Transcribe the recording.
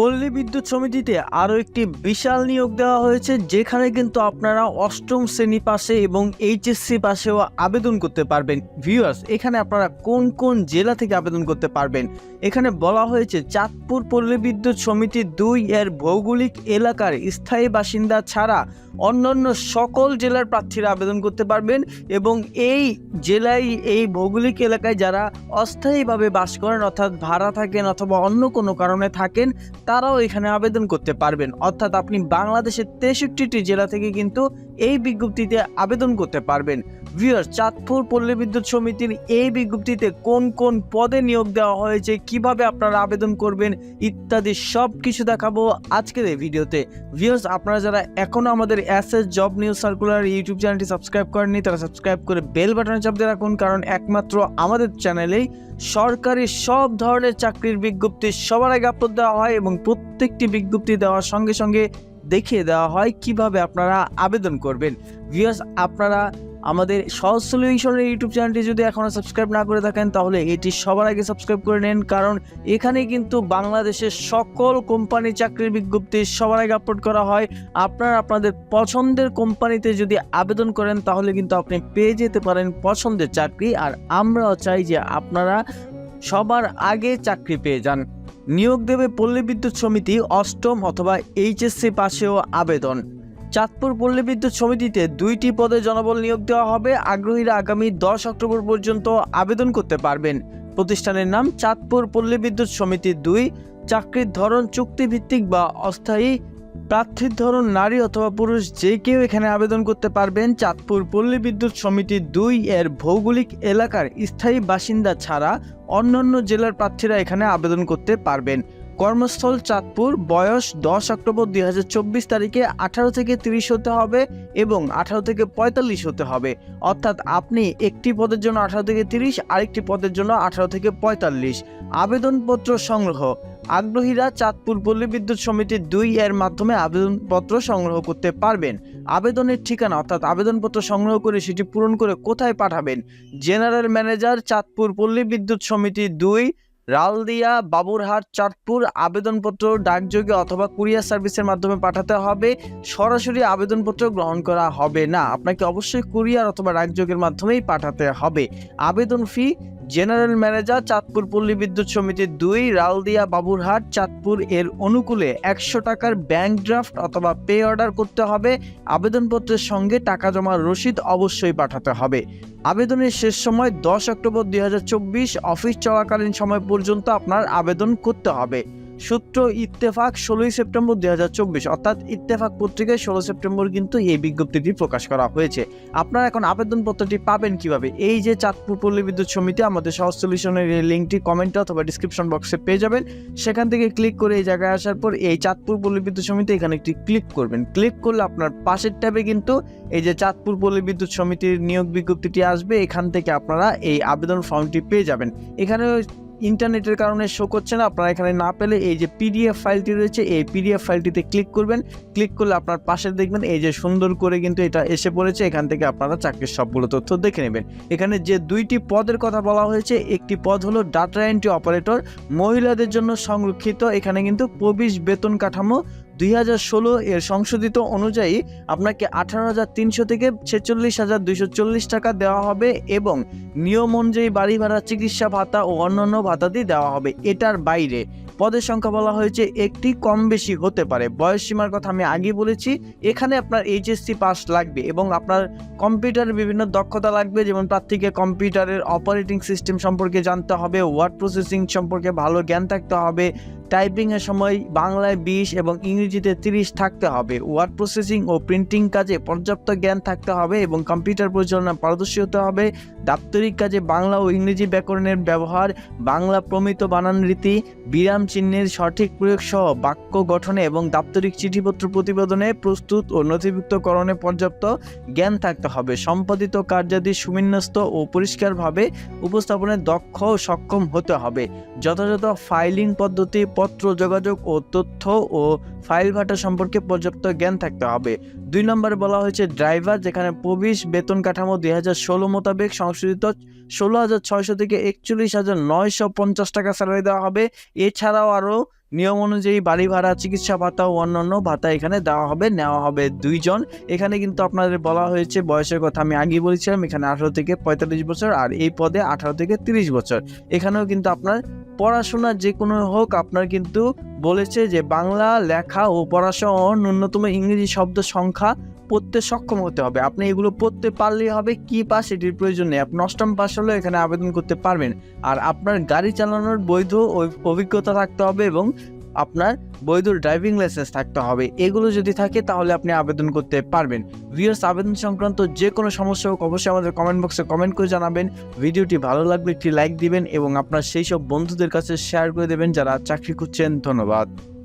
পল্লী বিদ্যুৎ সমিতিতে আরও একটি বিশাল নিয়োগ দেওয়া হয়েছে, যেখানে কিন্তু আপনারা অষ্টম শ্রেণি পাশে এবং এইচএসসি পাশেও আবেদন করতে পারবেন। ভিউয়ার্স, এখানে আপনারা কোন কোন জেলা থেকে আবেদন করতে পারবেন? এখানে বলা হয়েছে, চাঁদপুর পল্লী বিদ্যুৎ সমিতি দুই এর ভৌগোলিক এলাকার স্থায়ী বাসিন্দা ছাড়া অন্যান্য সকল জেলার প্রার্থীরা আবেদন করতে পারবেন এবং এই জেলায়, এই ভৌগোলিক এলাকায় যারা অস্থায়ীভাবে বাস করেন, অর্থাৎ ভাড়া থাকেন অথবা অন্য কোনো কারণে থাকেন তারাও এখানে আবেদন করতে পারবেন। অর্থাৎ আপনি বাংলাদেশের তেষট্টিটি জেলা থেকে কিন্তু এই বিজ্ঞপ্তিতে আবেদন করতে পারবেন। ভিউয়ার চাঁদপুর পল্লী বিদ্যুৎ সমিতির এই বিজ্ঞপ্তিতে কোন কোন পদে নিয়োগ দেওয়া হয়েছে, কীভাবে আপনারা আবেদন করবেন ইত্যাদি সব কিছু দেখাবো আজকের এই ভিডিওতে। ভিউয়ার্স আপনারা যারা এখনও আমাদের S S job news circular YouTube চ্যানেলটি সাবস্ক্রাইব করেননি, তারা সাবস্ক্রাইব করে বেল বাটনে চাপ দিয়ে রাখুন, কারণ একমাত্র আমাদের চ্যানেলেই সরকারি সব ধরনের চাকরির বিজ্ঞপ্তি সবার আগে আপলোড দেওয়া হয় এবং প্রত্যেকটি বিজ্ঞপ্তি দেওয়ার সঙ্গে সঙ্গে দেখিয়ে দেওয়া হয় কীভাবে আপনারা আবেদন করবেন। ভিউয়ার্স আপনারা আমাদের সহজ সলিউশনের ইউটিউব চ্যানেলটি যদি এখনও সাবস্ক্রাইব না করে থাকেন, তাহলে এটি সবার আগে সাবস্ক্রাইব করে নেন। কারণ এখানে কিন্তু বাংলাদেশের সকল কোম্পানি চাকরির বিজ্ঞপ্তি সবার আগে আপলোড করা হয়। আপনার আপনাদের পছন্দের কোম্পানিতে যদি আবেদন করেন, তাহলে কিন্তু আপনি পেয়ে যেতে পারেন পছন্দের চাকরি। আর আমরাও চাই যে আপনারা সবার আগে চাকরি পেয়ে যান। নিয়োগ দেবে পল্লী বিদ্যুৎ সমিতি অষ্টম অথবা এইচএসসি পাশেও আবেদন। চাঁদপুর পল্লী বিদ্যুৎ সমিতিতে দুইটি পদে জনবল নিয়োগ দেওয়া হবে। আগ্রহীরা আগামী দশ অক্টোবর পর্যন্ত আবেদন করতে পারবেন। প্রতিষ্ঠানের নাম চাঁদপুর পল্লী বিদ্যুৎ সমিতি দুই। চাকরির ধরন চুক্তিভিত্তিক বা অস্থায়ী। প্রার্থীর ধরন নারী অথবা পুরুষ যে কেউ এখানে আবেদন করতে পারবেন। চাঁদপুর পল্লী বিদ্যুৎ সমিতি দুই এর ভৌগোলিক এলাকার স্থায়ী বাসিন্দা ছাড়া অন্যান্য জেলার প্রার্থীরা এখানে আবেদন করতে পারবেন। কর্মস্থল চাঁদপুর, বয়স দশ অক্টোবর দুই হাজার চব্বিশ তারিখে আঠারো থেকে তিরিশ হতে হবে এবং আঠারো থেকে পঁয়তাল্লিশ হতে হবে। অর্থাৎ আপনি একটি পদের জন্য আঠারো থেকে তিরিশ, আরেকটি পদের জন্য আঠারো থেকে পঁয়তাল্লিশ। আবেদনপত্র সংগ্রহ। আগ্রহীরা চাঁদপুর পল্লী বিদ্যুৎ সমিতির দুই এর মাধ্যমে আবেদনপত্র সংগ্রহ করতে পারবেন। আবেদনের ঠিকানা অর্থাৎ আবেদনপত্র সংগ্রহ করে সেটি পূরণ করে কোথায় পাঠাবেন? জেনারেল ম্যানেজার, চাঁদপুর পল্লী বিদ্যুৎ সমিতি দুই রালদিয়া, বাবুরহাট, চাঁদপুর আবেদনপত্র ডাকযোগে অথবা কুরিয়ার সার্ভিসের মাধ্যমে পাঠাতে হবে। সরাসরি আবেদনপত্র গ্রহণ করা হবে না। আপনাকে অবশ্যই কুরিয়ার অথবা ডাকযোগের মাধ্যমেই পাঠাতে হবে। আবেদন ফি জেনারেল ম্যানেজার চাঁদপুর পল্লী বিদ্যুৎ সমিতির দুই, রালদিয়া বাবুরহাট চাঁদপুর এর অনুকূলে একশো টাকার ব্যাংক ড্রাফট অথবা পে অর্ডার করতে হবে। আবেদনপত্রের সঙ্গে টাকা জমার রসিদ অবশ্যই পাঠাতে হবে। আবেদনের শেষ সময় দশ অক্টোবর দুই হাজার চব্বিশ অফিস চলাকালীন সময় পর্যন্ত আপনার আবেদন করতে হবে। সূত্র ইত্তেফাক ষোলোই সেপ্টেম্বর দুই হাজার চব্বিশ, অর্থাৎ ইত্তেফাক পত্রিকায় ষোলো সেপ্টেম্বর কিন্তু এই বিজ্ঞপ্তিটি প্রকাশ করা হয়েছে। আপনারা এখন আবেদনপত্রটি পাবেন কীভাবে? এই যে চাঁদপুর পল্লী বিদ্যুৎ সমিতি, আমাদের সহজ সলিউশনের এই লিঙ্কটি কমেন্টে অথবা ডিসক্রিপশন বক্সে পেয়ে যাবেন। সেখান থেকে ক্লিক করে এই জায়গায় আসার পর এই চাঁদপুর পল্লী বিদ্যুৎ সমিতি এখানে একটি ক্লিক করবেন। ক্লিক করলে আপনার পাশের ট্যাবে কিন্তু এই যে চাঁদপুর পল্লী বিদ্যুৎ সমিতির নিয়োগ বিজ্ঞপ্তিটি আসবে। এখান থেকে আপনারা এই আবেদন ফর্মটি পেয়ে যাবেন। এখানে ইন্টারনেটের কারণে শো করছে না। আপনারা এখানে না পেলে এই যে পিডিএফ ফাইলটি রয়েছে, এই পিডিএফ ফাইলটিতে ক্লিক করবেন। ক্লিক করলে আপনার পাশে দেখবেন এই যে সুন্দর করে কিন্তু এটা এসে পড়েছে। এখান থেকে আপনারা চাকরির সবগুলো তথ্য দেখে নেবেন। এখানে যে দুইটি পদের কথা বলা হয়েছে, একটি পদ হলো ডাটা এন্ট্রি অপারেটর মহিলাদের জন্য সংরক্ষিত। এখানে কিন্তু প্রবিশ বেতন কাঠামো দুই হাজার ষোলো এর সংশোধিত অনুযায়ী আপনাকে আঠারো হাজার তিনশো থেকে ছেচল্লিশ হাজার দুইশো চল্লিশ টাকা দেওয়া হবে এবং নিয়ম অনুযায়ী বাড়ি ভাড়া, চিকিৎসা ভাতা ও অন্যান্য ভাতাদি দেওয়া হবে। এটার বাইরে পদের সংখ্যা বলা হয়েছে একটি, কম বেশি হতে পারে। বয়স সীমার কথা আমি আগে বলেছি। এখানে আপনার এইচএসসি পাস লাগবে এবং আপনার কম্পিউটারের বিভিন্ন দক্ষতা লাগবে। যেমন প্রার্থীকে কম্পিউটারের অপারেটিং সিস্টেম সম্পর্কে জানতে হবে ওয়ার্ড প্রসেসিং সম্পর্কে ভালো জ্ঞান থাকতে হবে টাইপিংয়ের সময় বাংলায় বিশ এবং ইংরেজিতে তিরিশ থাকতে হবে। ওয়ার্ড প্রসেসিং ও প্রিন্টিং কাজে পর্যাপ্ত জ্ঞান থাকতে হবে এবং কম্পিউটার পরিচালনা পারদর্শী হতে হবে। দাপ্তরিক কাজে বাংলা ও ইংরেজি ব্যাকরণের ব্যবহার, বাংলা প্রমিত বানান রীতি, বিরাম চিহ্নের সঠিক প্রয়োগ সহ বাক্য গঠনে এবং দাপ্তরিক চিঠিপত্র প্রতিবেদনে প্রস্তুত ও নথিভুক্তকরণে পর্যাপ্ত জ্ঞান থাকতে হবে। সম্পাদিত কার্যাদি সুবিন্যস্ত ও পরিষ্কারভাবে উপস্থাপনে দক্ষ ও সক্ষম হতে হবে। যথাযথ ফাইলিং পদ্ধতি পত্র যোগাযোগ ও তথ্য ও ফাইল ভাটা সম্পর্কে পর্যাপ্ত জ্ঞান থাকতে হবে। দুই নম্বরে বলা হয়েছে, ড্রাইভার যেখানে প্রবেশ বেতন কাঠামো দুই হাজার ষোলো মোতাবেক সংশোধিত, ষোলো হাজার ছয়শো থেকে একচল্লিশ হাজার নয়শো পঞ্চাশ টাকা স্যালারি দেওয়া হবে। এছাড়াও আরও নিয়ম অনুযায়ী বাড়ি ভাড়া, চিকিৎসা ভাতা ও অন্যান্য ভাতা এখানে দেওয়া হবে, নেওয়া হবে দুইজন। এখানে কিন্তু আপনাদের বলা হয়েছে, বয়সের কথা আমি আগেই বলেছিলাম, এখানে আঠারো থেকে পঁয়তাল্লিশ বছর আর এই পদে আঠারো থেকে তিরিশ বছর। এখানেও কিন্তু আপনার পড়াশোনা যে কোনো হোক, আপনার কিন্তু বলেছে যে বাংলা লেখা ও পড়াসহ ন্যূনতম ইংরেজি শব্দ সংখ্যা পড়তে সক্ষম হতে হবে। আপনি এগুলো পড়তে পারলেই হবে, কি পাস এটির প্রয়োজন নেই। আপনি অষ্টম পাস হলেও এখানে আবেদন করতে পারবেন। আর আপনার গাড়ি চালানোর বৈধ অভিজ্ঞতা থাকতে হবে এবং আপনার বৈধ ড্রাইভিং লাইসেন্স থাকতে হবে। এগুলো যদি থাকে, তাহলে আপনি আবেদন করতে পারবেন। ভিউয়ার্স আবেদন সংক্রান্ত যে কোনো সমস্যা হোক, অবশ্যই আমাদের কমেন্ট বক্সে কমেন্ট করে জানাবেন। ভিডিওটি ভালো লাগলে একটি লাইক দিবেন এবং আপনার সেই সব বন্ধুদের কাছে শেয়ার করে দেবেন যারা চাকরি খুঁজছেন। ধন্যবাদ।